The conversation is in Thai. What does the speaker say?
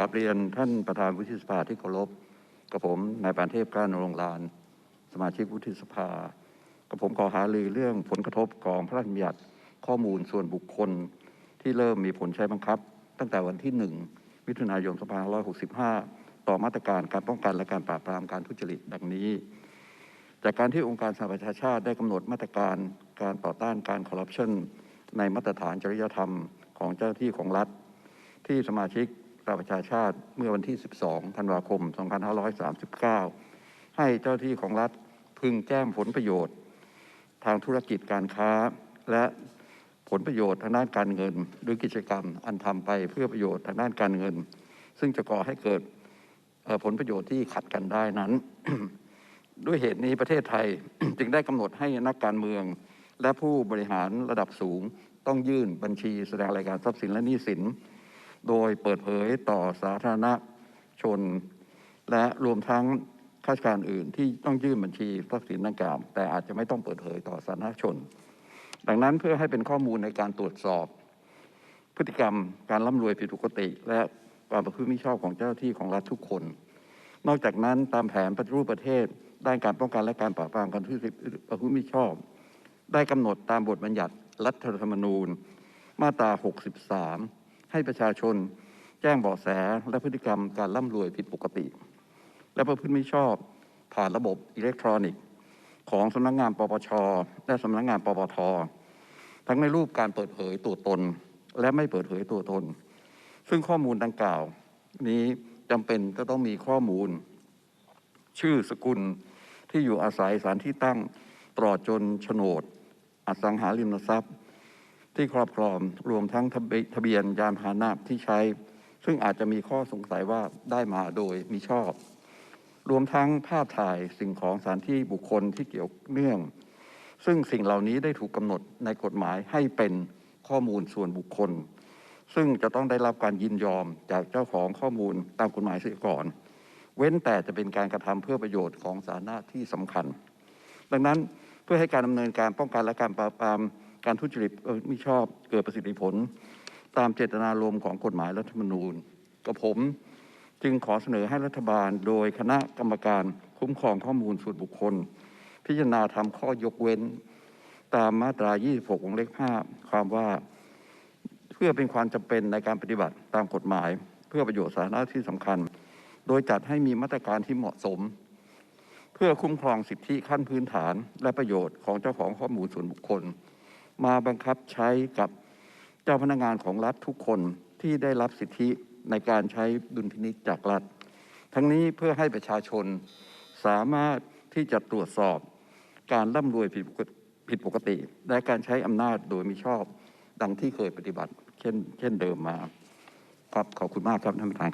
กลับเรียนท่านประธานวุฒิสภาที่เคารพกับผมนายปานเทพกล้านรงลาน สมาชิกวุฒิสภากับผมขอหารือเรื่องผลกระทบของพระราชบัญญัติข้อมูลส่วนบุคคลที่เริ่มมีผลใช้บังคับ ตั้งแต่วันที่ 1 มิถุนายน 2565 ต่อมาตรการการป้องกันและการปราบปรามการทุจริตดังนี้ จากการที่องค์การสหประชาชาติได้กำหนดมาตรการการต่อต้านการคอร์รัปชันในมาตรฐานจริยธรรมของเจ้าหน้าที่ของรัฐ ที่สมาชิก หประชาชาติเมื่อวันที่ 12 ธันวาคม 2539 ให้เจ้าที่ของรัฐพึงแจ้งผลประโยชน์ ทางธุรกิจการค้า และผลประโยชน์ทางด้านการเงิน หรือกิจกรรมอันทำไปเพื่อประโยชน์ทางด้านการเงิน ซึ่งจะก่อให้เกิดผลประโยชน์ที่ขัดกันได้นั้น ด้วยเหตุนี้ประเทศไทยจึงได้กำหนดให้นักการเมือง และผู้บริหารระดับสูง ต้องยื่นบัญชีแสดงรายการทรัพย์สินและหนี้สิน โดยเปิดเผยต่อสาธารณชน และรวมทั้งข้าราชการอื่นที่ต้องยื่นบัญชีทรัพย์สินดังกล่าวแต่อาจจะไม่ต้องเปิดเผยต่อสาธารณชน ดังนั้นเพื่อให้เป็นข้อมูลในการตรวจสอบ พฤติกรรมการร่ำรวยผิดปกติ และความประพฤติมิชอบของเจ้าหน้าที่ของรัฐทุกคน นอกจากนั้นตามแผนปฏิรูปประเทศด้านการป้องกันและการปราบปรามการทุจริตประพฤติมิชอบ ได้กำหนดตามบทบัญญัติรัฐธรรมนูญ มาตรา 63 ให้ประชาชนแจ้งเบาะแสและพฤติกรรมการร่ำรวยผิดปกติ และประพฤติมิชอบผ่านระบบอิเล็กทรอนิกส์ ของสำนักงานปปช และสำนักงานปปท ทั้งในรูปการเปิดเผยตัวตน และไม่เปิดเผยตัวตน ซึ่งข้อมูลดังกล่าว นี้จำเป็นจะต้องมีข้อมูล ชื่อสกุลที่อยู่อาศัยสถานที่ตั้งตลอดจนโฉนดอสังหาริมทรัพย์ ที่ครอบครองรวมทั้งทะเบียนยานพาหนะที่ใช้ ซึ่งอาจจะมีข้อสงสัยว่าได้มาโดยมิชอบ รวมทั้งภาพถ่ายสิ่งของสถานที่บุคคลที่เกี่ยวเนื่อง ซึ่งสิ่งเหล่านี้ได้ถูกกำหนดในกฎหมายให้เป็นข้อมูลส่วนบุคคล ซึ่งจะต้องได้รับการยินยอมจากเจ้าของข้อมูลตามกฎหมายเสียก่อน เว้นแต่จะเป็นการกระทำเพื่อประโยชน์ของสาธารณะที่สำคัญ ดังนั้นเพื่อให้การดำเนินการป้องกันและการปราบปราม การทุจริตมิชอบเกิดประสิทธิผล ตามเจตนารมณ์ของกฎหมายรัฐธรรมนูญกับผมจึงขอเสนอให้รัฐบาลโดยคณะกรรมการคุ้มครองข้อมูลส่วนบุคคล พิจารณาทำข้อยกเว้น ตามมาตรา 26 วงเล็บ5ความว่าเพื่อเป็นความจำเป็นในการปฏิบัติตามกฎหมาย เพื่อประโยชน์สาธารณะที่สำคัญ โดยจัดให้มีมาตรการที่เหมาะสม เพื่อคุ้มครองสิทธิขั้นพื้นฐาน และประโยชน์ของเจ้าของข้อมูลส่วนบุคคล มาบังคับใช้กับเจ้าพนักงานของรัฐทุกคนที่ได้รับสิทธิในการใช้ดุลพินิจจากรัฐ ทั้งนี้เพื่อให้ประชาชนสามารถที่จะตรวจสอบการร่ำรวยผิดปกติ และการใช้อำนาจโดยมิชอบดังที่เคยปฏิบัติ เช่นเช่นเดิมมาครับขอบคุณมากครับท่านประธาน